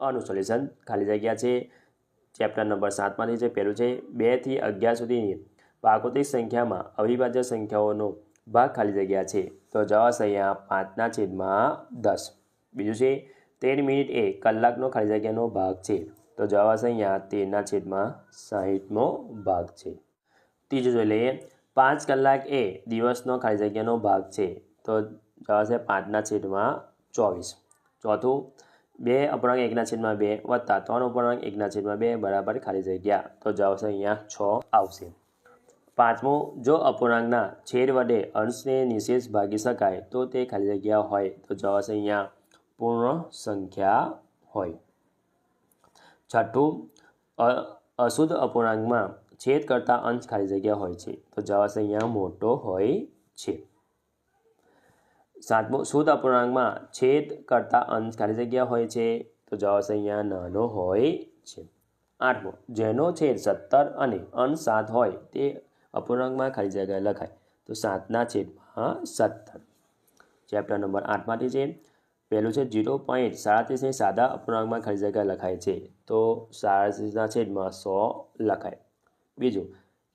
આનું સોલ્યુશન ખાલી જગ્યા છે. ચેપ્ટર નંબર સાતમાંથી છે પહેલું છે બેથી અગિયાર સુધીની પ્રાકૃતિક સંખ્યામાં અવિભાજ્ય સંખ્યાઓનો ભાગ ખાલી જગ્યા છે. તો જવાબ અહીંયા પાંચના છેદમાં દસ. બીજું છે, તેર મિનિટ એ કલાકનો ખાલી જગ્યાનો ભાગ છે. તો જવાબ અહીંયા તેરના છેદમાં સાહીઠમો ભાગ છે. ત્રીજું જોઈ લઈએ, પાંચ કલાક એ દિવસનો ખાલી જગ્યાનો ભાગ છે. તો જવાબ પાંચના છેદમાં ચોવીસ. ચોથું બે અપૂર્ણાંક એકના છેદમાં બે વત્તા ત્રણ અપૂર્ણાંક એકના છેદમાં બે બરાબર ખાલી જગ્યા. તો જવાબ છે અહીંયા છ આવશે. પાંચમું, જો અપૂર્ણાંકના છેદ વડે અંશને નિશેષ ભાગી શકાય, તો તે ખાલી જગ્યા હોય. તો જવાબ છે અહીંયા પૂર્ણ સંખ્યા હોય. છઠ્ઠું અશુદ્ધ અપૂર્ણાંકમાં છેદ કરતાં અંશ ખાલી જગ્યા હોય છે. તો જવાબ અહીંયા મોટો હોય છે. સાતમું શુદ્ધ અપૂર્ણાંકમાં છેદ કરતાં અંશ ખાલી જગ્યા હોય છે, તો જવાબ છે અહીંયા નાનો હોય છે. આઠમો, જેનો છેદ સત્તર અને અંશ સાત હોય, તે અપૂર્ણાંકમાં ખાલી જગ્યા લખાય. તો સાતના છેદમાં સત્તર. ચેપ્ટર નંબર આઠમાંથી છે, પહેલું છે જીરો પોઈન્ટ સાડત્રીસને સાદા અપૂર્ણાંકમાં ખાલી જગ્યા લખાય છે, તો સાડત્રીસના છેદમાં સો લખાય. બીજું,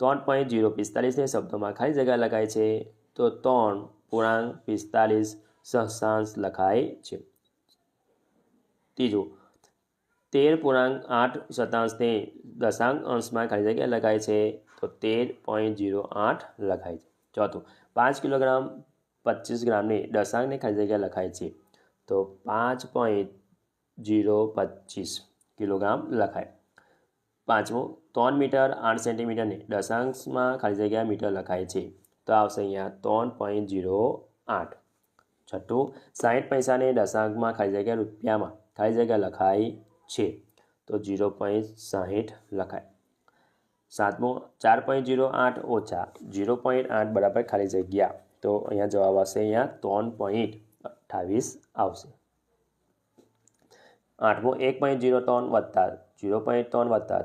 ત્રણ પોઈન્ટ જીરો પિસ્તાલીસને શબ્દોમાં ખાલી જગ્યા લખાય છે, તો ત્રણ પૂર્ણાંક પિસ્તાલીસ સહસાંશ લખાય છે. ત્રીજું, તેર પૂર્ણાંક આઠ શતાંશને દશાંક અંશમાં ખાલી જગ્યા લખાય છે તો તેર પોઈન્ટ જીરો આઠ લખાય છે. ચોથું, પાંચ કિલોગ્રામ પચીસ ગ્રામને દશાંકને ખાલી જગ્યા લખાય છે તો પાંચ પોઈન્ટ જીરો પચીસ કિલોગ્રામ લખાય. પાંચમું, ત્રણ મીટર આઠ સેન્ટીમીટરને દશાંશમાં ખાલી જગ્યા મીટર લખાય છે. તો આવશે અહીંયા ત્રણ પોઈન્ટ જીરો આઠ. છઠ્ઠું સાહીઠ પૈસાને દશાંકમાં ખાલી જગ્યા રૂપિયામાં ખાલી જગ્યા લખાય છે. તો જીરો પોઈન્ટ સાહીઠ લખાય. સાતમું, ચાર પોઈન્ટ જીરો આઠ ઓછા જીરો પોઈન્ટ આઠ બરાબર ખાલી જગ્યા. તો અહીંયા જવાબ આવશે અહીંયા ત્રણ પોઈન્ટ અઠ્ઠાવીસ આવશે. આઠમો, એક પોઈન્ટ જીરો ત્રણ વત્તા જીરો પોઈન્ટ ત્રણ વત્તા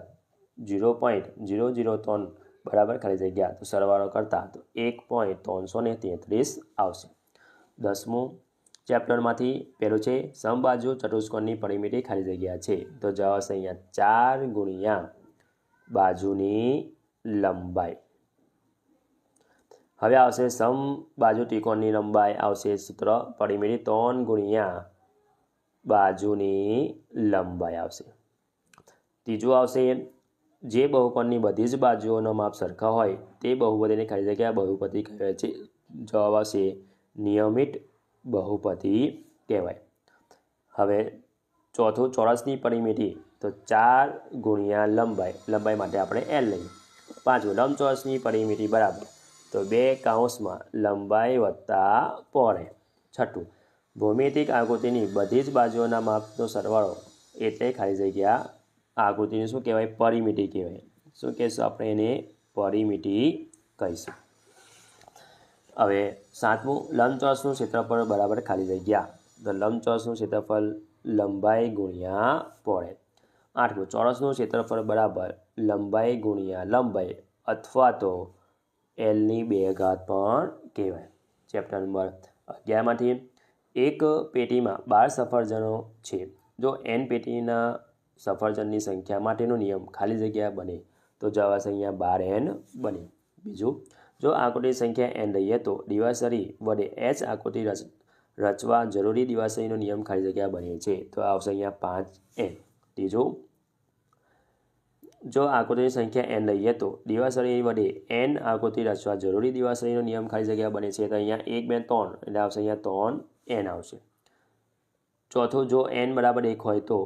જીરો પોઈન્ટ જીરો જીરો ત્રણ બરાબર? ખાલી જગ્યા તો સરવાળો કરતા તો એક પોઈન્ટ ત્રણસો ને તેત્રીસ આવશે. દસમું ચેપ્ટરમાંથી પહેલું છે, સમબાજુ ચતુષ્કોણની પરિમિતિ ખાલી જગ્યા છે. તો જવાબ છે અહીંયા ચાર ગુણ્યા બાજુની લંબાઈ. હવે આવશે સમ બાજુ ત્રિકોણની લંબાઈ, આવશે સૂત્ર. પરિમિતિ ત્રણ ગુણ્યા બાજુની લંબાઈ આવશે. ત્રીજું આવશે જે બહુપદની બધી જ બાજુઓનો માપ સરખા હોય, તે બહુપદીને ખાલી જગ્યા બહુપદી કહેવાય છે. જવાબ આવશે નિયમિત બહુપદી કહેવાય. હવે ચોથું, ચોરસની પરિમિતિ. તો ચાર ગુણ્યા લંબાઈ. લંબાઈ માટે આપણે એલ લઈએ. પાંચમું, લંબચોરસની પરિમિતિ બરાબર. તો બે કાઉન્સમાં લંબાઈ વત્તા પહોળે છઠ્ઠું, ભૌમિતિક આકૃતિની બધી જ બાજુઓના માપનો સરવાળો એટલે ખાલી જગ્યા આકૃતિને શું કહેવાય? પરિમિટી કહેવાય. શું કહેશું આપણે એને? પરિમિટી કહીશું. હવે સાતમું, લંબચોરસનું ક્ષેત્રફળ બરાબર ખાલી જગ્યા. તો લંબચોરસનું ક્ષેત્રફળ લંબાઈ ગુણ્યા પહોળાઈ આઠમું, ચોરસનું ક્ષેત્રફળ બરાબર લંબાઈ ગુણ્યા લંબાઈ અથવા તો એલની બે ઘાત પણ કહેવાય. ચેપ્ટર નંબર અગિયારમાંથી એક પેટીમાં બાર સફરજનો છે. જો એન પેટીના સફરજનની સંખ્યા માટેનો નિયમ. ખાલી જગ્યા બને તો જવાબ છે અહીંયા બાર એન બને. બીજું, જો આકૃતિ સંખ્યા એન લઈએ તો દિવાસરી વડે એચ આકૃતિ રચ, રચવા જરૂરી દિવાસરીનો નિયમ ખાલી જગ્યા બને છે, તો આવશે અહીંયા પાંચ એન ત્રીજું, જો આકૃતિની સંખ્યા એન લઈએ તો દિવાસળી વડે એન આકૃતિ રચવા જરૂરી દિવાસળીનો નિયમ ખાલી જગ્યા બને છે, તો અહીંયા એક, બે, ત્રણ, એટલે આવશે અહીંયા ત્રણ એન આવશે. ચોથું, જો એન બરાબર એક હોય તો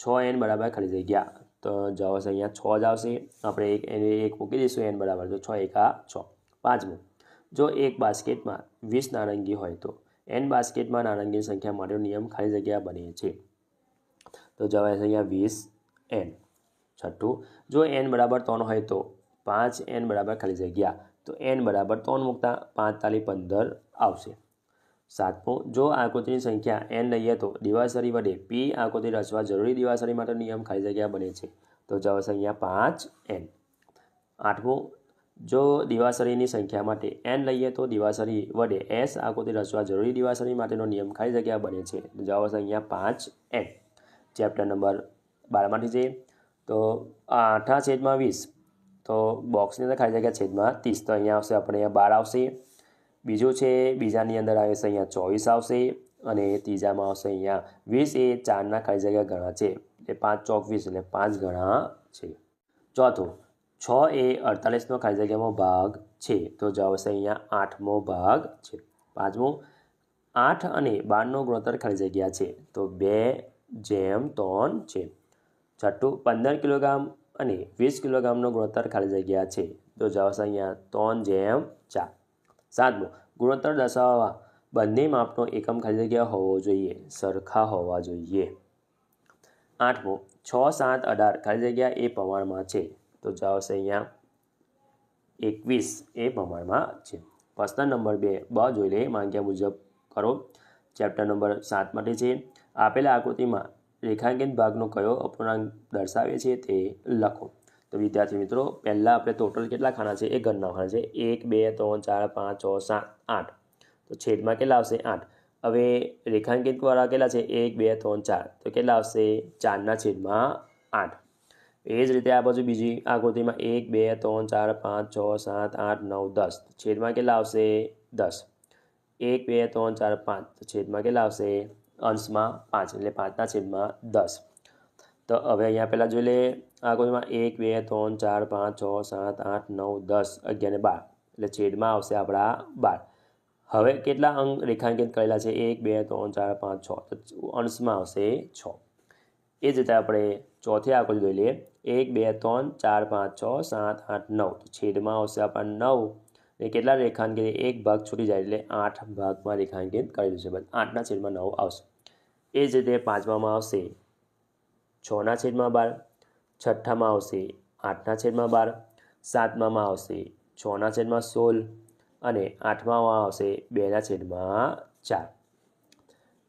છ એન બરાબર ખાલી જગ્યા. તો જવાબ આવશે અહીંયા છ જ આવશે. આપણે એક, એને એક મૂકી દઈશું એન બરાબર. તો છ, એકા છ. પાંચમું જો એક બાસ્કેટમાં વીસ નારંગી હોય તો એન બાસ્કેટમાં નારંગીની સંખ્યા માટેનો નિયમ ખાલી જગ્યા બને છે. તો જવાબ આવશે અહીંયા વીસ એન છઠ્ઠું, જો એન બરાબર ત્રણ હોય તો પાંચ એન બરાબર ખાલી જગ્યા. તો એન બરાબર ત્રણ મૂકતા પાંચ તાલી પંદર આવશે. સાતમું, જો આકૃતિની સંખ્યા એન લઈએ તો દિવાસરી વડે પી આકૃતિ રચવા જરૂરી દિવાસરી માટે નિયમ ખાલી જગ્યા બને છે. તો જવાબ છે અહીંયા પાંચ એન આઠમું, જો દિવાસરીની સંખ્યા માટે એન લઈએ તો દિવાસરી વડે એસ આકૃતિ રચવા જરૂરી દિવાસરી માટેનો નિયમ ખાલી જગ્યા બને છે. તો જવાબ છે અહીંયા પાંચ એન ચેપ્ટર નંબર બારમાંથી છે તો આઠા છેદમાં વીસ. તો બોક્સની અંદર ખાલી જગ્યા છેદમાં ત્રીસ. તો અહીંયા આવશે, આપણે અહીંયા બાર આવશે. બીજું છે, બીજાની અંદર આવે છે અહીંયા ચોવીસ આવશે અને ત્રીજામાં આવશે અહીંયા વીસ. એ ચારના ખાલી જગ્યા ગણા છે, એટલે પાંચ ચોક વીસ, એટલે પાંચ ગણા છે. ચોથો, છ એ અડતાલીસનો ખાલી જગ્યામાં ભાગ છે, તો જવાબ આવશે અહીંયા આઠમો ભાગ છે. પાંચમો, આઠ અને બારનો ગુણોત્તર ખાલી જગ્યા છે, તો બે જેમ ત્રણ છે. છઠ્ઠું, પંદર કિલોગ્રામ અને વીસ કિલોગ્રામનો ગુણોત્તર ખાલી જગ્યા છે, તો જવાબ આવશે અહીંયા ત્રણ જેમ ચાર. સાતમું ગુણોત્તર દર્શાવવા બંને માપનો એકમ ખાલી જગ્યા હોવો જોઈએ. સરખા હોવા જોઈએ. આઠમું છ, સાત, અઢાર ખાલી જગ્યા એ પ્રમાણમાં છે. તો જવાબ આવશે અહીંયા એકવીસ એ પ્રમાણમાં છે. પ્રશ્ન નંબર બે. બ જોઈ લે. માંગ્યા મુજબ કરો. ચેપ્ટર નંબર સાત માટે છે. આપેલા આકૃતિમાં રેખાંકિત ભાગનો કયો અપૂર્ણાંક દર્શાવે છે તે લખો. તો વિદ્યાર્થી મિત્રો, પહેલાં આપણે ટોટલ કેટલા ખાના છે? એ ઘરના ખાના છે. એક, બે, ત્રણ, ચાર, પાંચ, છ, સાત, આઠ. તો છેદમાં કેટલા આવશે? આઠ. હવે રેખાંકિત વાળા કેટલા છે? એક, બે, ત્રણ, ચાર. તો કેટલા આવશે? ચારના છેદમાં આઠ. એ જ રીતે આ બાજુ બીજી આકૃતિમાં એક, બે, ત્રણ, ચાર, પાંચ, છ, સાત, આઠ, નવ, દસ. છેદમાં કેટલા આવશે? દસ. એક, બે, ત્રણ, ચાર, પાંચ. છેદમાં કેટલા આવશે? અંશમાં પાંચ. એટલે પાંચના છેદમાં દસ. તો હવે અહીંયા પહેલાં જોઈ લે કોઈમાં એક, બે, ત્રણ, ચાર, પાંચ, છ, સાત, આઠ, નવ, દસ, અગિયાર ને બાર. એટલે છેદમાં આવશે આપણા બાર. હવે કેટલા અંક રેખાંકિત કરેલા છે? એક, બે, ત્રણ, ચાર, પાંચ, છ. તો અંશમાં આવશે છ. એ જ રીતે આપણે ચોથી આકૃતિ જોઈ લઈએ. એક, બે, ત્રણ, ચાર, પાંચ, છ, સાત, આઠ, નવ. તો છેદમાં આવશે આપણા નવ. એ કેટલા રેખાંકિત? એક ભાગ છૂટી જાય એટલે આઠ ભાગમાં રેખાંકિત કરેલું છે. આઠના છેદમાં નવ આવશે. એ જ રીતે પાંચમામાં આવશે છના છેદમાં બાર, છઠ્ઠામાં આવશે આઠના છેદમાં બાર, સાતમામાં આવશે છના છેદમાં સોળ અને આઠમામાં આવશે બેના છેદમાં ચાર.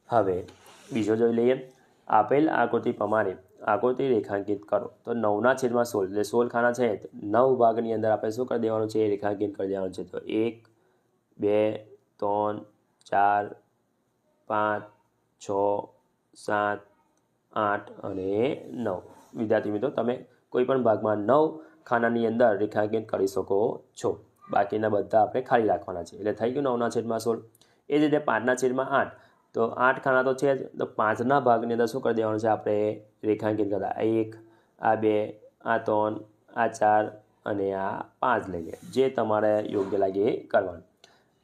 હવે બીજો જોઈ લઈએ. આપેલ આકૃતિ પ્રમાણે આકૃતિ રેખાંકિત કરો. તો નવના છેદમાં સોળ એટલે સોળ ખાના છે નવ ભાગની અંદર આપણે શું કરી દેવાનું છે? એ રેખાંકિત કરી દેવાનું છે. તો એક, બે, ત્રણ, ચાર, પાંચ, છ, સાત આઠ અને નવ. વિદ્યાર્થી મિત્રો, તમે કોઈ પણ ભાગમાં નવ ખાનાની અંદર રેખાંકિત કરી શકો છો. બાકીના બધા આપણે ખાલી રાખવાના છે. એટલે થઈ ગયું નવના છેદમાં સોળ. એ જ રીતે પાંચના છેદમાં આઠ. તો આઠ ખાના તો છે જ. તો પાંચના ભાગની અંદર શું કરી દેવાનું છે? આપણે રેખાંકિત કરતા. એક, આ બે, આ ત્રણ, આ ચાર અને આ પાંચ લઈએ જે તમારે યોગ્ય લાગે એ કરવાનું.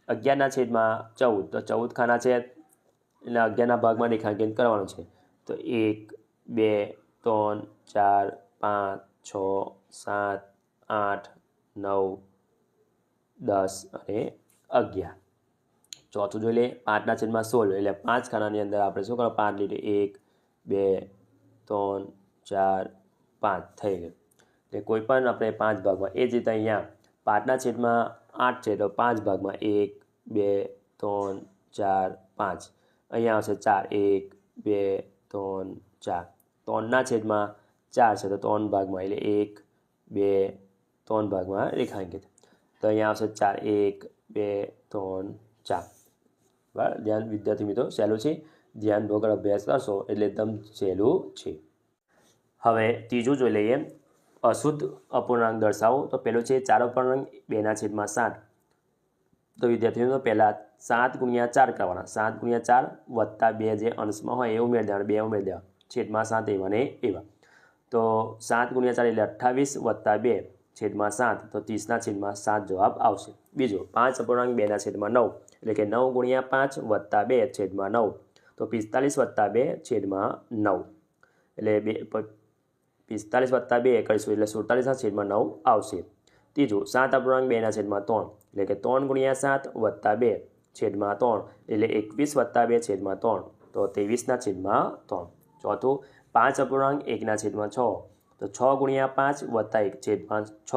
અગિયારના છેદમાં ચૌદ. તો ચૌદ ખાના છે એટલે અગિયારના ભાગમાં રેખાંકિત કરવાનું છે. તો એક, બે, ત્રણ, ચાર, પાંચ, છ, સાત, આઠ, નવ, દસ અને અગિયાર. ચોથું જોઈ લે, પાંચના છેદમાં સોળ. એટલે પાંચ ખાનાની અંદર આપણે શું કરો પાંચ લીટર એક, બે, ત્રણ, ચાર, પાંચ થઈ ગયું. એટલે કોઈ પણ આપણે પાંચ ભાગમાં, એ જ રીતે અહીંયા પાંચના છેદમાં આઠ છે, તો પાંચ ભાગમાં એક, બે, ત્રણ, ચાર, પાંચ. અહીંયા આવશે ચાર. એક, બે ત્રણ ચાર. ત્રણના છેદમાં ચાર છે, તો ત્રણ ભાગમાં એટલે એક, બે, ત્રણ ભાગમાં રેખાંકિત. તો અહીંયા આવશે ચાર, એક, બે, ત્રણ, ચાર. બરાબર? ધ્યાન, વિદ્યાર્થી મિત્રો, સહેલું છે? ધ્યાન વગર અભ્યાસ કરશો એટલે એકદમ સહેલું છે. હવે ત્રીજું જોઈ લઈએ. અશુદ્ધ અપૂર્ણાંક દર્શાવો. તો પહેલું છે ચાર અપૂર્ણાંક, બેના છેદમાં સાત. તો વિદ્યાર્થીઓ પહેલાં સાત ગુણ્યા ચાર કરવાના. સાત ગુણ્યા ચાર વત્તા બે જે અંશમાં હોય એ ઉમેરી દેવાના, બે ઉમેરી દેવા છેદમાં સાત એવા ને એવા. તો સાત ગુણ્યા ચાર એટલે અઠ્ઠાવીસ વત્તા બે છેદમાં સાત. તો ત્રીસના છેદમાં સાત જવાબ આવશે. બીજો, પાંચ અપૂર્ણાંક બેના છેદમાં નવ. એટલે કે નવ ગુણ્યા પાંચ વત્તા બે છેદમાં નવ. તો પિસ્તાલીસ વત્તા બે છેદમાં નવ. એટલે બે પિસ્તાલીસ વત્તા બે કરીશું એટલે સુડતાલીસના છેદમાં નવ આવશે. ત્રીજું, સાત અપૂર્ણાંક બેના છેદમાં ત્રણ. એટલે કે ત્રણ ગુણ્યા સાત વત્તા બે. છેદમાં ત્રણ, એટલે એકવીસ વત્તા બે છેદમાં ત્રણ, તો ત્રેવીસના છેદમાં ત્રણ. ચોથું, પાંચ અપૂર્ણાંક એકના છેદમાં છ, તો છ ગુણ્યા પાંચ વત્તા એક છેદમાં છ,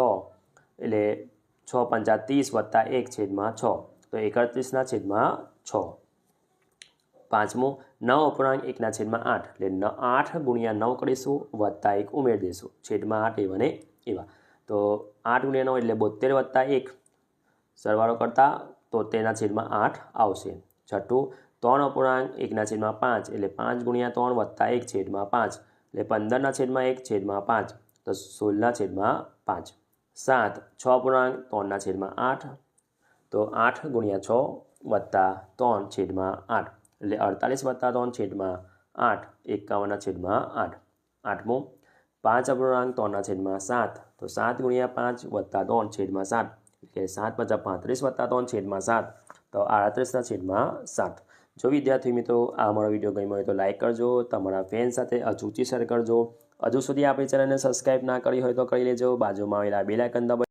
એટલે છ પંચા ત્રીસ વત્તા એક છેદમાં છ, તો એકત્રીસના છેદમાં છ. પાંચમું, નવ અપૂર્ણાંક એકના છેદમાં આઠ, એટલે આઠ ગુણ્યા નવ કરીશું, વત્તા એક ઉમેરી દઈશું. છેદમાં આઠ એવા ને એવા. તો આઠ ગુણ્યા નવ એટલે બોતેર વત્તા એક. સરવાળો કરતાં તોતેરના છેદમાં આઠ આવશે. છઠ્ઠું, ત્રણ અપૂર્ણાંક એકના છેદમાં પાંચ એટલે પાંચ ગુણ્યા ત્રણ વત્તા એક છેદમાં પાંચ એટલે પંદરના છેદમાં એક છેદમાં પાંચ તો સોળના છેદમાં પાંચ. સાત, છ અપૂર્ણાંક ત્રણના છેદમાં આઠ તો આઠ ગુણ્યા છ વત્તા ત્રણ છેદમાં આઠ એટલે અડતાલીસ વત્તા ત્રણ છેદમાં આઠ, એકાવનના છેદમાં આઠ. આઠમું, પાંચ અપૂર્ણાંક ત્રણના છેદમાં સાત તો સાત ગુણ્યા પાંચ વત્તા ત્રણ છેદમાં સાત. એટલે સાત પચાસ પાંત્રીસ વત્તા ત્રણ છેદમાં સાત. તો આડત્રીસના છેદમાં સાત. જો વિદ્યાર્થી મિત્રો આ અમારો વીડિયો ગમ્યો હોય તો લાઇક કરજો, તમારા ફેન સાથે અચૂકથી શેર કરજો. હજુ સુધી આપણી ચેનલને સબસ્ક્રાઇબ ના કરી હોય તો કરી લેજો. બાજુમાં આવેલા બેલ આઇકન દબાવી